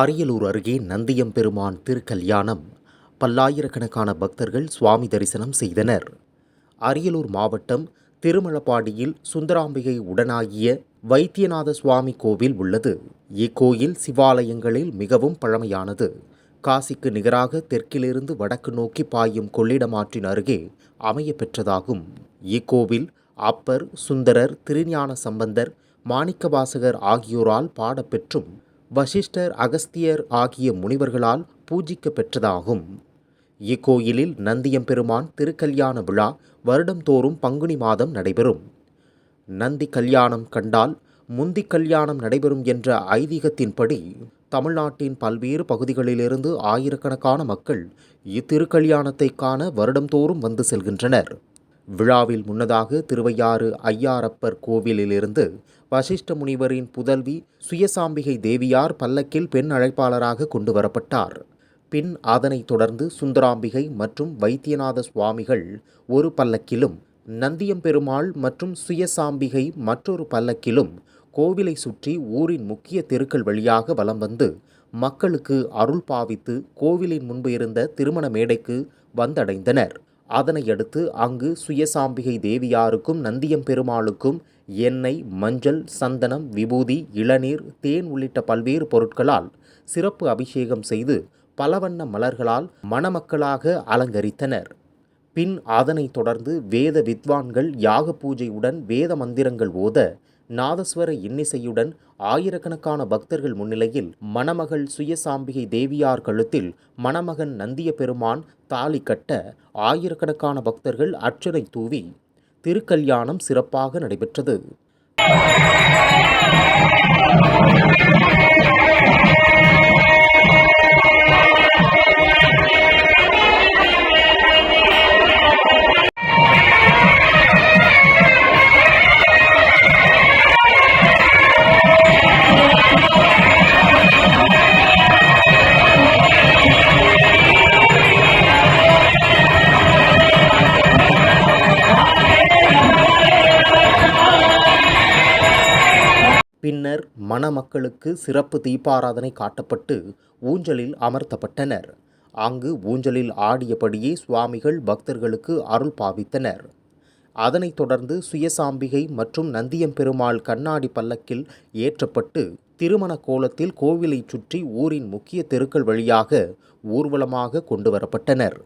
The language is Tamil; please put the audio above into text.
அரியலூர் அருகே நந்தியம்பெருமான் திருக்கல்யாணம். பல்லாயிரக்கணக்கான பக்தர்கள் சுவாமி தரிசனம் செய்தனர். அரியலூர் மாவட்டம் திருமலப்பாடியில் சுந்தராம்பிகை உடனாகிய வைத்தியநாத சுவாமி கோவில் உள்ளது. இக்கோயில் சிவாலயங்களில் மிகவும் பழமையானது. காசிக்கு நிகராக தெற்கிலிருந்து வடக்கு நோக்கி பாயும் கொள்ளிடமாற்றின் அருகே அமைய பெற்றதாகும். இக்கோவில் அப்பர் சுந்தரர் திருஞான சம்பந்தர் மாணிக்கவாசகர் ஆகியோரால் பாடப்பெற்றும் வசிஷ்டர் அகஸ்தியர் ஆகிய முனிவர்களால் பூஜிக்க பெற்றதாகும் இக்கோயிலில் நந்தியம்பெருமான் திருக்கல்யாண விழா வருடந்தோறும் பங்குனி மாதம் நடைபெறும். நந்தி கல்யாணம் கண்டால் முந்தி கல்யாணம் நடைபெறும் என்ற ஐதீகத்தின்படி தமிழ்நாட்டின் பல்வேறு பகுதிகளிலிருந்து ஆயிரக்கணக்கான மக்கள் இத்திருக்கல்யாணத்தை காண வருடந்தோறும் வந்து செல்கின்றனர். விழாவில் முன்னதாக திருவையாறு ஐயாரப்பர் கோவிலிலிருந்து வசிஷ்ட முனிவரின் புதல்வி சுயசாம்பிகை தேவியார் பல்லக்கில் பெண் அழைப்பாளராக கொண்டு வரப்பட்டார். பின் அதனைத் தொடர்ந்து சுந்தராம்பிகை மற்றும் வைத்தியநாத சுவாமிகள் ஒரு பல்லக்கிலும் நந்தியம்பெருமாள் மற்றும் சுயசாம்பிகை மற்றொரு பல்லக்கிலும் கோவிலை சுற்றி ஊரின் முக்கிய தெருக்கள் வழியாக வலம் வந்து மக்களுக்கு அருள் பாவித்து கோவிலின் முன்பு இருந்த திருமண மேடைக்கு வந்தடைந்தனர். அதனையடுத்து அங்கு சுயசாம்பிகை தேவியாருக்கும் நந்தியம் பெருமாளுக்கும் எண்ணெய் மஞ்சள் சந்தனம் விபூதி இளநீர் தேன் உள்ளிட்ட பல்வேறு பொருட்களால் சிறப்பு அபிஷேகம் செய்து பலவண்ண மலர்களால் மணமக்களாக அலங்கரித்தனர். பின் அதனைத் தொடர்ந்து வேத வித்வான்கள் யாக பூஜையுடன் வேத மந்திரங்கள் ஓத நாதஸ்வர இன்னிசையுடன் ஆயிரக்கணக்கான பக்தர்கள் முன்னிலையில் மணமகள் சுயசாம்பிகை தேவியார் கழுத்தில் மணமகன் நந்திய பெருமான் தாலி கட்ட ஆயிரக்கணக்கான பக்தர்கள் அர்ச்சனை தூவி திருக்கல்யாணம் சிறப்பாக நடைபெற்றது. பின்னர் மணமக்களுக்கு சிறப்பு தீபாராதனை காட்டப்பட்டு ஊஞ்சலில் அமர்த்தப்பட்டனர். அங்கு ஊஞ்சலில் ஆடியபடியே சுவாமிகள் பக்தர்களுக்கு அருள் பாவித்தனர். அதனைத் தொடர்ந்து சுயசாம்பிகை மற்றும் நந்தியம்பெருமாள் கண்ணாடி பல்லக்கில் ஏற்றப்பட்டு திருமண கோலத்தில் கோவிலைச் சுற்றி ஊரின் முக்கிய தெருக்கள் வழியாக ஊர்வலமாக கொண்டு வரப்பட்டனர்.